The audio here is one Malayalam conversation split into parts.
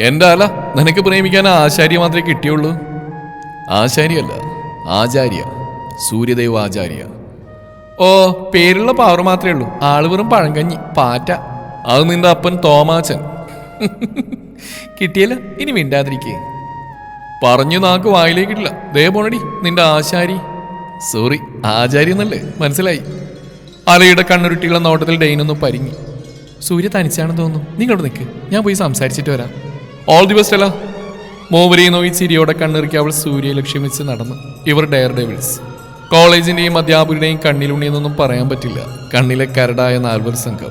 എന്റെ അല നിനക്ക് പ്രേമിക്കാൻ ആശാരി മാത്രമേ കിട്ടിയുള്ളൂ? ആശാരിയല്ല ആചാര്യ സൂര്യദേവ ആചാര്യ. ഓ പേരുള്ള പവർ മാത്രമേ ഉള്ളൂ. ആൾ വെറും പഴങ്കഞ്ഞി പാറ്റ. അത് നിന്റെ അപ്പൻ തോമാച്ചൻ. കിട്ടിയല്ല ഇനി മിണ്ടാതിരിക്കേ. പറഞ്ഞു നാക്ക് വായിലേക്കിട്ടില്ല ദേ പോണടി നിന്റെ ആശാരി. സോറി ആചാരി എന്നല്ലേ? മനസ്സിലായി. അലയുടെ കണ്ണുരുട്ടിയുള്ള നോട്ടത്തിൽ ഡെയിനൊന്ന് പരിങ്ങി. സൂര്യ തനിച്ചാണെന്ന് തോന്നുന്നു. നിങ്ങളോട് നിൽക്ക് ഞാൻ പോയി സംസാരിച്ചിട്ട് വരാം. ഓൾ ദി ബെസ്റ്റ് അല്ല മോവരെയും നോക്കി ചിരിയോടെ കണ്ണിറുക്കി അവൾ സൂര്യയെ ലക്ഷ്യം വെച്ച് നടന്നു. ഇവർ ഡയർ ഡെവിൾസ് കോളേജിന്റെയും അധ്യാപകരുടെയും കണ്ണിലുണ്ണിയെന്നൊന്നും പറയാൻ പറ്റില്ല. കണ്ണിലെ കരടായ നാൽവർ സംഘം.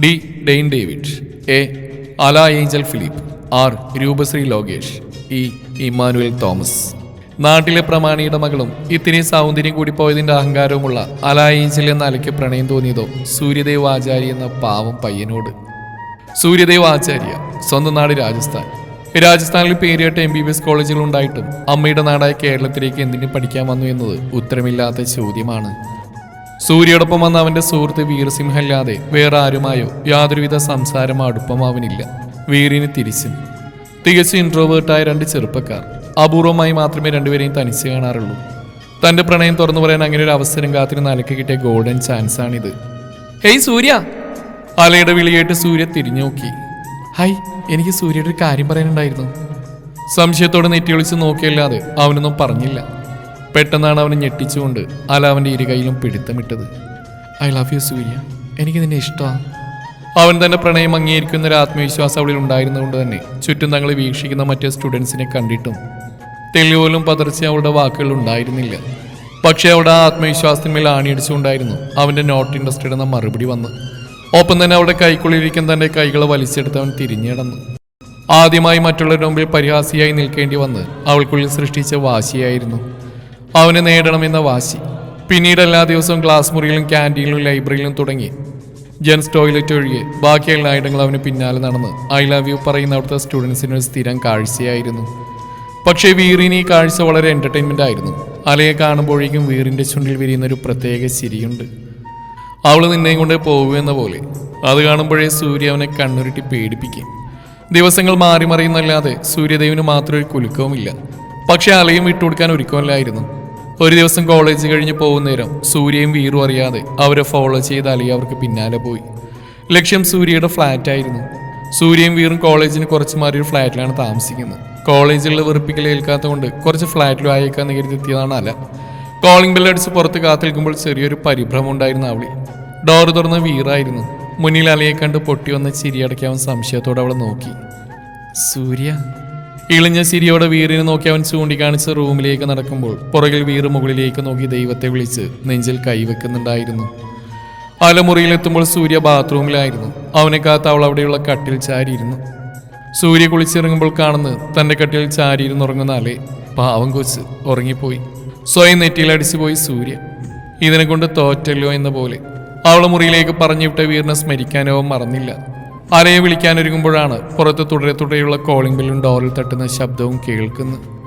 D. Dane David. A. Ala Angel Philip. R. Roopasree Lokesh. E. Emmanuel Thomas. നാട്ടിലെ പ്രമാണിയുടെ മകളും ഇത്തിരി സൗന്ദര്യം കൂടി പോയതിന്റെ അഹങ്കാരവുമുള്ള അല ഏഞ്ചൽ എന്ന അലയ്ക്ക് പ്രണയം തോന്നിയതോ സൂര്യദേവ് ആചാരി എന്ന പാവം പയ്യനോട് സൂര്യദേവ് ആചാര്യ സ്വന്തം നാട് രാജസ്ഥാൻ. രാജസ്ഥാനിൽ പേരുകേട്ട എം ബി ബി എസ് കോളേജുകൾ ഉണ്ടായിട്ടും അമ്മയുടെ നാടായ കേരളത്തിലേക്ക് എന്തിനു പഠിക്കാൻ വന്നു എന്നത് ഉത്തരമില്ലാത്ത ചോദ്യമാണ്. സൂര്യയോടൊപ്പം വന്ന അവന്റെ സുഹൃത്ത് വീർസിംഹ അല്ലാതെ വേറെ ആരുമായോ യാതൊരുവിധ സംസാരം അടുപ്പം അവനില്ല. വീറിന് തിരിച്ചും. തികച്ചും ഇൻട്രോവേർട്ടായ രണ്ട് ചെറുപ്പക്കാർ. അപൂർവമായി മാത്രമേ രണ്ടുപേരെയും തനിച്ച് കാണാറുള്ളൂ. തന്റെ പ്രണയം തുറന്നു പറയാൻ അങ്ങനെ ഒരു അവസരം കാത്തിരുന്ന് അലക്ക് കിട്ടിയ ഗോൾഡൻ ചാൻസ് ആണിത്. ഹേയ് സൂര്യ! അലയുടെ വിളിയേട്ട് സൂര്യ തിരിഞ്ഞു നോക്കി ഹായ് എനിക്ക് സൂര്യയുടെ ഒരു കാര്യം പറയാനുണ്ടായിരുന്നു. സംശയത്തോടെ നെറ്റിയൊളിച്ച് നോക്കിയല്ലാതെ അവനൊന്നും പറഞ്ഞില്ല. പെട്ടെന്നാണ് അവനെ ഞെട്ടിച്ചുകൊണ്ട് അല അവന്റെ ഇരു കൈയിലും പിടുത്തമിട്ടത്. I love you Surya. എനിക്ക് നിന്നെ ഇഷ്ടമാണ് അവൻ തന്നെ പ്രണയം അംഗീകരിക്കുന്ന ഒരു ആത്മവിശ്വാസം അവളിൽ ഉണ്ടായിരുന്നതുകൊണ്ട് തന്നെ ചുറ്റും തങ്ങളെ വീക്ഷിക്കുന്ന മറ്റേ സ്റ്റുഡൻസിനെ കണ്ടിട്ടും തെളിവുപോലും പതർച്ച അവളുടെ വാക്കുകൾ ഉണ്ടായിരുന്നില്ല. പക്ഷേ അവിടെ ആ ആത്മവിശ്വാസത്തിന്മേൽ ആണിയടിച്ചുകൊണ്ടായിരുന്നു അവന്റെ നോട്ട് ഇൻട്രസ്റ്റഡ് എന്ന മറുപടി വന്ന് ഒപ്പം തന്നെ അവിടെ കൈക്കുള്ളിരിക്കുന്ന തന്റെ കൈകൾ വലിച്ചെടുത്ത് അവൻ തിരിഞ്ഞിടന്നു ആദ്യമായി മറ്റുള്ളവരുടെ മുമ്പിൽ പരിഹാസിയായി നിൽക്കേണ്ടി വന്ന് അവൾക്കുള്ളിൽ സൃഷ്ടിച്ച വാശിയായിരുന്നു. അവനെ നേടണമെന്ന വാശി. പിന്നീട് എല്ലാ ദിവസവും ക്ലാസ് മുറിയിലും ക്യാന്റീനിലും ലൈബ്രറിയിലും തുടങ്ങി. ജെൻസ് ടോയ്ലറ്റ് ഒഴികെ ബാക്കി ഇടങ്ങൾ അവന് പിന്നാലെ നടന്ന് ഐ ലവ് യു പറയുന്ന അവിടുത്തെ സ്റ്റുഡൻസിന് ഒരു സ്ഥിരം കാഴ്ചയായിരുന്നു. പക്ഷേ വീറിന് ഈ കാഴ്ച വളരെ എന്റർടൈൻമെന്റ് ആയിരുന്നു. അലയെ കാണുമ്പോഴേക്കും വീറിന്റെ ചുണ്ടിൽ വിരിയുന്ന ഒരു പ്രത്യേക ചിരിയുണ്ട്. അവൾ നിന്നെയും കൊണ്ട് പോകുമെന്ന പോലെ. അത് കാണുമ്പോഴേ സൂര്യ അവനെ കണ്ണുരുട്ടി പേടിപ്പിക്കും. ദിവസങ്ങൾ മാറി മറിയുന്നല്ലാതെ സൂര്യദേവിന് മാത്രം ഒരു കുലുക്കവുമില്ല. പക്ഷെ അലയും വിട്ടുകൊടുക്കാൻ ഒരുക്കമല്ലായിരുന്നു. ഒരു ദിവസം കോളേജ് കഴിഞ്ഞ് പോകുന്നേരം സൂര്യയും വീറും അറിയാതെ അവരെ ഫോളോ ചെയ്ത് അലി അവർക്ക് പിന്നാലെ പോയി. ലക്ഷ്യം സൂര്യയുടെ ഫ്ലാറ്റായിരുന്നു സൂര്യയും വീറും കോളേജിന് കുറച്ച് മാറി ഒരു ഫ്ലാറ്റിലാണ് താമസിക്കുന്നത്. കോളേജിലുള്ള വെറുപ്പിക്കൽ ഏൽക്കാത്തതുകൊണ്ട് കുറച്ച് ഫ്ലാറ്റിലും ആയേക്കാന്ന് കരുതി എത്തിയതാണ് അല. കോളിംഗ് ബെല്ലടിച്ച് പുറത്ത് കാത്തിരിക്കുമ്പോൾ ചെറിയൊരു പരിഭ്രമം ഉണ്ടായിരുന്നു അവളിൽ ഡോർ തുറന്ന് വീറായിരുന്നു. മുന്നിൽ അലയെ കണ്ട് പൊട്ടി വന്ന ചിരിയടയ്ക്കാവൻ സംശയത്തോടെ അവളെ നോക്കി. സൂര്യ. ഇളിഞ്ഞ ചിരിയോടെ വീറിനെ നോക്കി അവൻ ചൂണ്ടിക്കാണിച്ച് റൂമിലേക്ക് നടക്കുമ്പോൾ പുറകിൽ വീറ് മുകളിലേക്ക് നോക്കി ദൈവത്തെ വിളിച്ച് നെഞ്ചിൽ കൈവെക്കുന്നുണ്ടായിരുന്നു. അലമുറിയിലെത്തുമ്പോൾ സൂര്യ ബാത്റൂമിലായിരുന്നു. അവനെ കാത്ത് അവൾ അവിടെയുള്ള കട്ടിൽ ചാരിയിരുന്നു. സൂര്യ കുളിച്ചിറങ്ങുമ്പോൾ കാണുന്നത് തന്റെ കട്ടിൽ ചാരിയിരുന്നുറങ്ങുന്ന അലേ പാവം കൊച്ച് ഉറങ്ങിപ്പോയി. സ്വയം നെറ്റിയിലടിച്ചു പോയി സൂര്യ ഇതിനെ കൊണ്ട് തോറ്റല്ലോ എന്ന പോലെ. അവളെ മുറിയിലേക്ക് പറഞ്ഞുവിട്ട വീറിനെ സ്മരിക്കാനോ മറന്നില്ല. അരയെ വിളിക്കാനൊരുങ്ങുമ്പോഴാണ് പുറത്ത് തുടരെ തുടരെയുള്ള കോളിംഗ് ബെല്ലും ഡോറിൽ തട്ടുന്ന ശബ്ദവും കേൾക്കുന്നത്.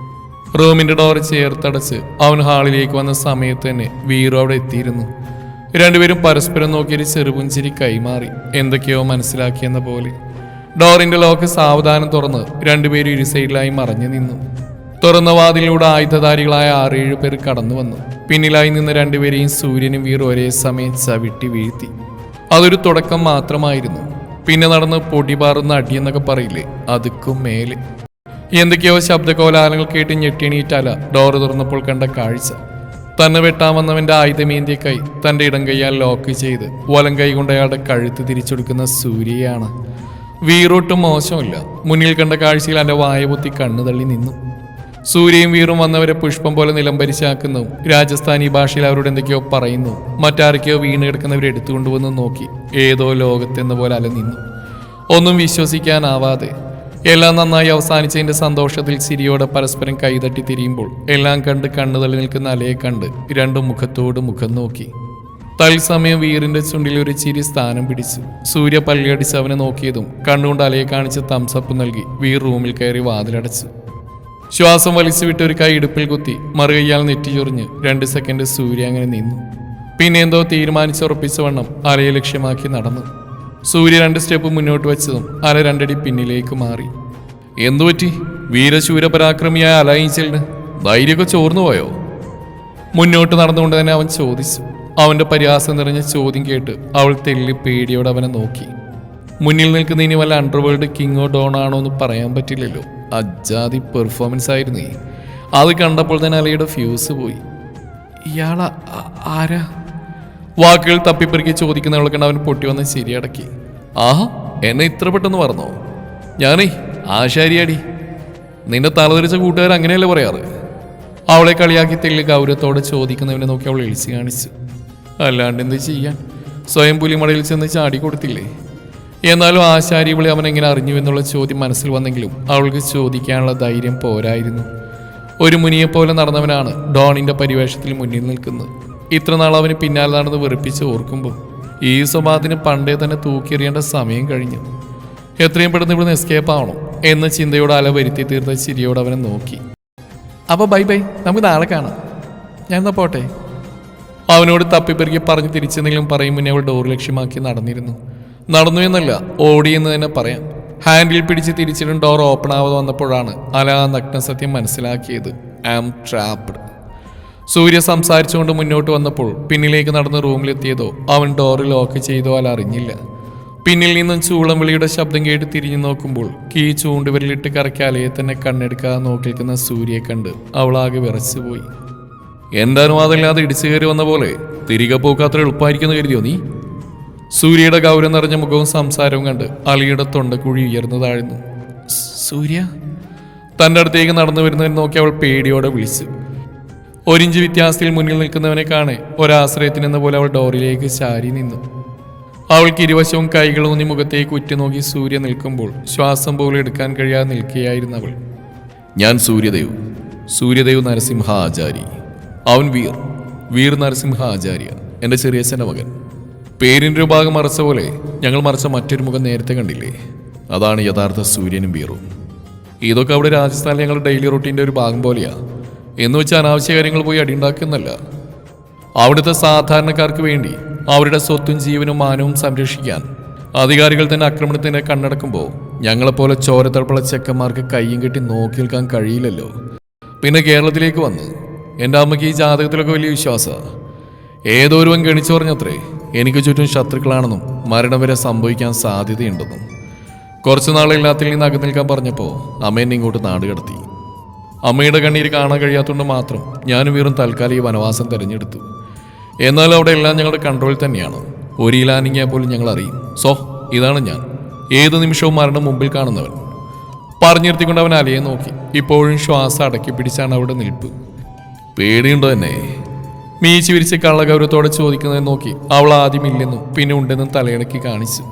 റൂമിന്റെ ഡോർ ചേർത്തടച്ച് അവൻ ഹാളിലേക്ക് വന്ന സമയത്ത് തന്നെ വീറു അവിടെ എത്തിയിരുന്നു. രണ്ടുപേരും പരസ്പരം നോക്കിയൊരു ചെറുപുഞ്ചിരി കൈമാറി. എന്തൊക്കെയോ മനസ്സിലാക്കിയെന്ന പോലെ. ഡോറിന്റെ ലോക്ക് സാവധാനം തുറന്ന് രണ്ടുപേരും ഇരു സൈഡിലായി മറഞ്ഞു നിന്നു. തുറന്ന വാതിലൂടെ ആയുധധാരികളായ ആറേഴു പേർ കടന്നു വന്നു. പിന്നിലായി നിന്ന് രണ്ടുപേരെയും സൂര്യനും വീർ ഒരേ സമയം ചവിട്ടി വീഴ്ത്തി. അതൊരു തുടക്കം മാത്രമായിരുന്നു. പിന്നെ നടന്ന് പൊടിപാറുന്ന അടിയെന്നൊക്കെ പറയില്ലേ അതുക്കും മേലെ. എന്തൊക്കെയോ ശബ്ദകോലാഹലങ്ങൾ കേട്ട് ഞെട്ടിണീറ്റാല ഡോർ തുറന്നപ്പോൾ കണ്ട കാഴ്ച. തന്നെ വെട്ടാൻ വന്നവന്റെ ആയുധമേന്തിയ കൈ തന്റെ ഇടം കൈയാൽ ലോക്ക് ചെയ്ത് വലം കൈ കൊണ്ട് അയാളുടെ കഴുത്ത് തിരിച്ചെടുക്കുന്ന സൂര്യയാണ്. വീറൊട്ടും മോശമില്ല. മുന്നിൽ കണ്ട കാഴ്ചയിൽ എന്റെ വായ പൊത്തി കണ്ണു തള്ളി നിന്നു. സൂര്യയും വീറും വന്നവരെ പുഷ്പം പോലെ നിലംപരിശാക്കുന്നു രാജസ്ഥാനി ഭാഷയിൽ അവരോട് എന്തൊക്കെയോ പറയുന്നു. മറ്റാരൊക്കെയോ വീണ് കിടക്കുന്നവരെ എടുത്തുകൊണ്ടുവന്ന് നോക്കി. ഏതോ ലോകത്തെന്ന പോലെ അല നിന്നു ഒന്നും വിശ്വസിക്കാനാവാതെ. എല്ലാം നന്നായി അവസാനിച്ചതിന്റെ സന്തോഷത്തിൽ സിരിയോടെ പരസ്പരം കൈതട്ടി തിരിയുമ്പോൾ എല്ലാം കണ്ട് കണ്ണു തള്ളി നിൽക്കുന്ന അലയെ കണ്ട് രണ്ടും മുഖത്തോട് മുഖം നോക്കി. തത്സമയം വീറിന്റെ ചുണ്ടിൽ ഒരു ചിരി സ്ഥാനം പിടിച്ചു. സൂര്യ പല്ലിയടിച്ച് അവനെ നോക്കിയതും കണ്ണുകൊണ്ട് അലയെ കാണിച്ച് തംസപ്പ് നൽകി വീർ റൂമിൽ കയറി വാതിലടച്ചു. ശ്വാസം വലിച്ചു വിട്ട് ഒരു കൈ ഇടുപ്പിൽ കുത്തി മറുകയ്യാൽ നെറ്റി ചൊറിഞ്ഞ് രണ്ട് സെക്കൻഡ് സൂര്യ അങ്ങനെ നിന്നു. പിന്നെ എന്തോ തീരുമാനിച്ചുറപ്പിച്ച വണ്ണം അരയെ ലക്ഷ്യമാക്കി നടന്നു. സൂര്യ രണ്ട് സ്റ്റെപ്പ് മുന്നോട്ട് വെച്ചതും അര രണ്ടടി പിന്നിലേക്ക് മാറി. എന്തുപറ്റി വീരശൂരപരാക്രമിയായ അലയിച്ചലിന് ധൈര്യമൊക്കെ ചോർന്നു പോയോ? മുന്നോട്ട് നടന്നുകൊണ്ട് തന്നെ അവൻ ചോദിച്ചു. അവന്റെ പരിഹാസം നിറഞ്ഞ ചോദ്യം കേട്ട് അവൾ തെല്ലി പേടിയോടെ അവനെ നോക്കി. മുന്നിൽ നിൽക്കുന്ന ഇനി വല്ല അണ്ടർവേൾഡ് കിങ്ങോ ഡോണാണോ എന്ന് പറയാൻ പറ്റില്ലല്ലോ. അജാതി പെർഫോമൻസ് ആയിരുന്നേ അത് കണ്ടപ്പോൾ തന്നെ അലയുടെ ഫ്യൂസ് പോയി. ഇയാള ആരാ? വാക്കുകൾ തപ്പിപ്പെറുക്കി ചോദിക്കുന്നവളെ കണ്ട് അവൻ പൊട്ടി വന്ന് ശരിയടക്കി ആഹാ എന്നെ ഇത്ര പെട്ടെന്ന് പറഞ്ഞോ ഞാനേ ആശാരിയാടി. നിന്റെ തലതിരിച്ച കൂട്ടുകാർ അങ്ങനെയല്ലേ പറയാറ്? അവളെ കളിയാക്കി തെല്ലി ഗൗരവത്തോടെ ചോദിക്കുന്നവനെ നോക്കി അവൾ എളിച്ചു കാണിച്ചു. അല്ലാണ്ട് എന്ത് ചെയ്യാൻ? സ്വയം പുലിമടയിൽ ചെന്ന് ചാടി കൊടുത്തില്ലേ? എന്നാലും ആശാരി വിളി അവൻ എങ്ങനെ അറിഞ്ഞു എന്നുള്ള ചോദ്യം മനസ്സിൽ വന്നെങ്കിലും അവൾക്ക് ചോദിക്കാനുള്ള ധൈര്യം പോരായിരുന്നു. ഒരു മുനിയെപ്പോലെ നടന്നവനാണ് ഡോണിന്റെ പരിവേഷത്തിൽ മുന്നിൽ നിൽക്കുന്നത്. ഇത്ര നാൾ അവന് പിന്നാലെ നടന്ന് വെറുപ്പിച്ച് ഓർക്കുമ്പോൾ ഈ സ്വഭാവത്തിന് പണ്ടേ തന്നെ തൂക്കിയെറിയേണ്ട സമയം കഴിഞ്ഞു. എത്രയും പെട്ടെന്ന് ഇവിടുന്ന് എസ്കേപ്പ് ആവണം എന്ന ചിന്തയോട് അല വരുത്തി തീർത്ത ചിരിയോട് അവനെ നോക്കി. അപ്പോൾ ബൈ ബൈ നമുക്ക് നാളെ കാണാം. ഞാൻ എന്നാ പോട്ടെ? അവനോട് തപ്പിപ്പെറുക്കി പറഞ്ഞ് തിരിച്ചെന്തെങ്കിലും പറയും മുന്നേ അവൾ ഡോർ ലക്ഷ്യമാക്കി നടന്നിരുന്നു. നടന്നു എന്നല്ല ഓടി എന്ന് തന്നെ പറയാം. ഹാൻഡിൽ പിടിച്ച് തിരിച്ചിടും ഡോർ ഓപ്പൺ ആവാതെ വന്നപ്പോഴാണ് അല നഗ്ന സത്യം മനസ്സിലാക്കിയത്. ഐ ആം ട്രാപ്ഡ് സൂര്യ സംസാരിച്ചുകൊണ്ട് മുന്നോട്ട് വന്നപ്പോൾ പിന്നിലേക്ക് നടന്ന് റൂമിലെത്തിയതോ അവൻ ഡോറ് ലോക്ക് ചെയ്തോ അല അറിഞ്ഞില്ല. പിന്നിൽ നിന്നും ചൂളം വിളിയുടെ ശബ്ദം കേട്ട് തിരിഞ്ഞു നോക്കുമ്പോൾ കീ ചൂണ്ടുവിരലിട്ട് കറക്കി അലയെ തന്നെ കണ്ണെടുക്കാതെ നോക്കിയിരിക്കുന്ന സൂര്യയെ കണ്ട് അവളാകെ വിറച്ചുപോയി. എന്താണോ അനുവാദമില്ലാതെ ഇടിച്ചു കയറി വന്ന പോലെ തിരികെ പോക്കാത്ര എളുപ്പമായിരിക്കുന്നു കരുതിയോ നീ? സൂര്യയുടെ ഗൗരം നിറഞ്ഞ മുഖവും സംസാരവും കണ്ട് അലിയുടെ കുഴി ഉയർന്നു താഴ്ന്നു. സൂര്യ? തന്റെ അടുത്തേക്ക് നടന്നു വരുന്നവൻ നോക്കി അവൾ പേടിയോടെ വിളിച്ചു. ഒരിഞ്ച് വ്യത്യാസത്തിൽ മുന്നിൽ നിൽക്കുന്നവനെ കാണെ ഒരാശ്രയത്തിനെന്ന പോലെ അവൾ ഡോറിലേക്ക് ചാരി നിന്നു. അവൾക്ക് ഇരുവശവും കൈകളൂന്നി മുഖത്തേക്ക് ഉറ്റുനോക്കി സൂര്യ നിൽക്കുമ്പോൾ ശ്വാസം പോലും എടുക്കാൻ കഴിയാതെ നിൽക്കുകയായിരുന്നു അവൾ. ഞാൻ സൂര്യദേവ്. സൂര്യദേവ് നരസിംഹ ആചാരി അവൻ വീർ. വീർ നരസിംഹ ആചാര്യ എന്റെ ചെറിയച്ഛന്റെ മകൻ. പേരിന്റെ ഭാഗം മറച്ച പോലെ ഞങ്ങൾ മറച്ച മറ്റൊരു മുഖം നേരത്തെ കണ്ടില്ലേ? അതാണ് യഥാർത്ഥ സൂര്യനും ബീറും ഇതൊക്കെ അവിടെ രാജസ്ഥാനിൽ ഞങ്ങളുടെ ഡെയിലി റൂട്ടീന്റെ ഒരു ഭാഗം പോലെയാ. എന്ന് വെച്ചാൽ അനാവശ്യ കാര്യങ്ങൾ പോയി അടിയുണ്ടാക്കുന്നല്ല. അവിടുത്തെ സാധാരണക്കാർക്ക് വേണ്ടി അവരുടെ സ്വത്തും ജീവനും മാനവും സംരക്ഷിക്കാൻ അധികാരികൾ തന്നെ ആക്രമണത്തിന് കണ്ണടക്കുമ്പോൾ ഞങ്ങളെപ്പോലെ ചോരത്തടപ്പുള്ള ചെക്കന്മാർക്ക് കയ്യും കെട്ടി നോക്കി നിൽക്കാൻ കഴിയില്ലല്ലോ. പിന്നെ കേരളത്തിലേക്ക് വന്ന് എന്റെ അമ്മയ്ക്ക് ഈ ജാതകത്തിലൊക്കെ വലിയ വിശ്വാസമാണ് ഏതോരുവൻ ഗണിച്ചു പറഞ്ഞത്രേ എനിക്ക് ചുറ്റും ശത്രുക്കളാണെന്നും മരണം വരെ സംഭവിക്കാൻ സാധ്യതയുണ്ടെന്നും കുറച്ചു നാളില്ലാത്തിൽ നിന്ന് അകന്നു നിൽക്കാൻ പറഞ്ഞപ്പോൾ അമ്മ എന്നെ ഇങ്ങോട്ട് നാട് കടത്തി. അമ്മയുടെ കണ്ണീര് കാണാൻ കഴിയാത്തതുകൊണ്ട് മാത്രം ഞാനും വീറും തൽക്കാലം ഈ വനവാസം തിരഞ്ഞെടുത്തു. എന്നാൽ അവിടെ എല്ലാം ഞങ്ങളുടെ കൺട്രോളിൽ തന്നെയാണ്. ഒരു ഇലാനിങ്ങിയാൽ പോലും ഞങ്ങൾ അറിയും. സോ ഇതാണ് ഞാൻ. ഏത് നിമിഷവും മരണം മുമ്പിൽ കാണുന്നവൻ. പറഞ്ഞിരുത്തിക്കൊണ്ട് അവൻ അലയെ നോക്കി. ഇപ്പോഴും ശ്വാസം അടക്കി പിടിച്ചാണ് അവിടെ നിൽപ്പ്. പേടിയുണ്ടോ എന്നെ? മീശി വിരിച്ച് കള്ളഗൗരവത്തോടെ ചോദിക്കുന്നത് നോക്കി അവൾ ആദ്യം ഇല്ലെന്നും പിന്നെ ഉണ്ടെന്നും തലയിണക്കി കാണിച്ചു.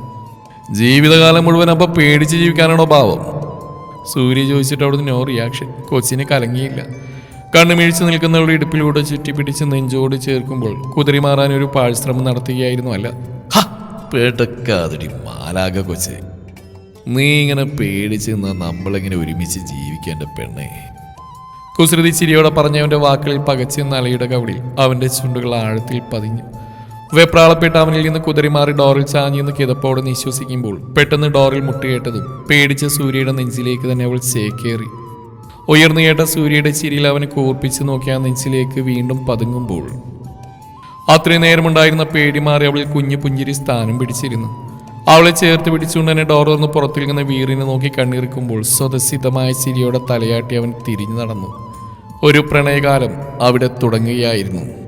ജീവിതകാലം മുഴുവൻ അപ്പൊ പേടിച്ച് ജീവിക്കാനാണോ ഭാവം സൂര്യ ചോദിച്ചിട്ട് അവിടുന്ന് നോ റിയാക്ഷൻ കൊച്ചിനെ കലങ്ങിയില്ല. കണ്ണുമീഴ്ച നിൽക്കുന്നവളുടെ ഇടുപ്പിലൂടെ ചുറ്റിപ്പിടിച്ച് നെഞ്ചോട് ചേർക്കുമ്പോൾ കുതിരി മാറാൻ ഒരു പാഴ്ശ്രമം നടത്തുകയായിരുന്നു അല്ല. ഹ, പേടക്കാതിടി മാലാക കൊച്ചേ. നീ ഇങ്ങനെ പേടിച്ച് നിന്ന് നമ്മളെങ്ങനെ ഒരുമിച്ച് ജീവിക്കേണ്ട പെണ്ണേ? കുസൃതി ചിരിയോടെ പറഞ്ഞവന്റെ വാക്കുകളിൽ പകച്ചു നലയുടെ കവിളിൽ അവന്റെ ചുണ്ടുകൾ ആഴത്തിൽ പതിഞ്ഞു. വെപ്രാളപ്പെട്ട് അവനിൽ നിന്ന് കുതിരിമാറി ഡോറിൽ ചാഞ്ഞെന്ന് കിതപ്പോടെ നിശ്വസിക്കുമ്പോൾ പെട്ടെന്ന് ഡോറിൽ മുട്ടുകേട്ടതും പേടിച്ച സൂര്യയുടെ നെഞ്ചിലേക്ക് തന്നെ അവൾ ചേക്കേറി. ഉയർന്നു കേട്ട സൂര്യയുടെ ചിരിയിൽ അവനെ കൂർപ്പിച്ച് നോക്കി നെഞ്ചിലേക്ക് വീണ്ടും പതുങ്ങുമ്പോൾ അത്രയും നേരമുണ്ടായിരുന്ന പേടി മാറി അവളിൽ കുഞ്ഞു പുഞ്ചിരി സ്ഥാനം പിടിച്ചിരുന്നു. അവളെ ചേർത്ത് പിടിച്ചുകൊണ്ട് തന്നെ ഡോർ തുറന്ന് പുറത്തിരിക്കുന്ന വീറിനെ നോക്കി കണ്ണീർക്കുമ്പോൾ സ്വതസിദ്ധമായ ചിരിയോടെ തലയാട്ടി അവൻ തിരിഞ്ഞു നടന്നു. ഒരു പ്രണയകാലം അവിടെ തുടങ്ങുകയായിരുന്നു.